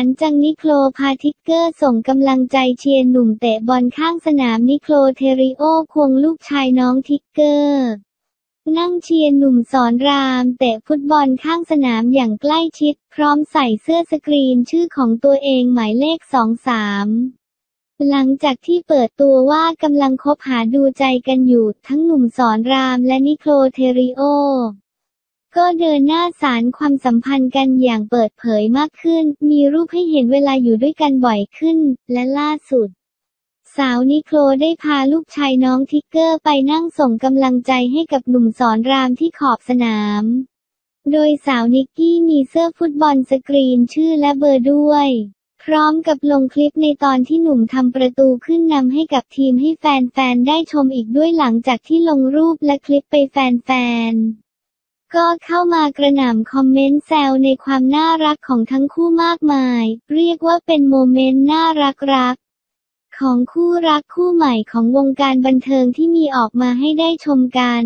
ันจังนิโคลพาทิกเกอร์ส่งกำลังใจเชียร์หนุ่มเตะบอลข้างสนามนิโคลเทริโอควงลูกชายน้องทิกเกอร์นั่งเชียร์หนุ่มสอนรามเตะฟุตบอลข้างสนามอย่างใกล้ชิด พร้อมใส่เสื้อสกรีนชื่อของตัวเองหมายเลข 23หลังจากที่เปิดตัวว่ากำลังคบหาดูใจกันอยู่ ทั้งหนุ่มสอนรามและนิโคลเทริโอ ก็เดินหน้าสารความสัมพันธ์กันอย่างเปิดเผยมากขึ้น มีรูปให้เห็นเวลาอยู่ด้วยกันบ่อยขึ้น และล่าสุด สาวนิโคลได้พาลูกชายน้องทิกเกอร์ไปนั่งส่งกำลังใจให้กับหนุ่มสอนรามที่ขอบสนาม โดยสาวนิกกี้มีเสื้อฟุตบอลสกรีนชื่อและเบอร์ด้วย พร้อมกับลงคลิปในตอนที่หนุ่มทำประตูขึ้นนำให้กับทีมให้แฟนๆได้ชมอีกด้วยหลังจากที่ลงรูปและคลิปไปแฟนๆ ก็เข้ามากระหน่ำคอมเมนต์แซวในความน่ารักของทั้งคู่มากมาย เรียกว่าเป็นโมเมนต์น่ารักๆของคู่รักคู่ใหม่ของวงการบันเทิงที่มีออกมาให้ได้ชมกัน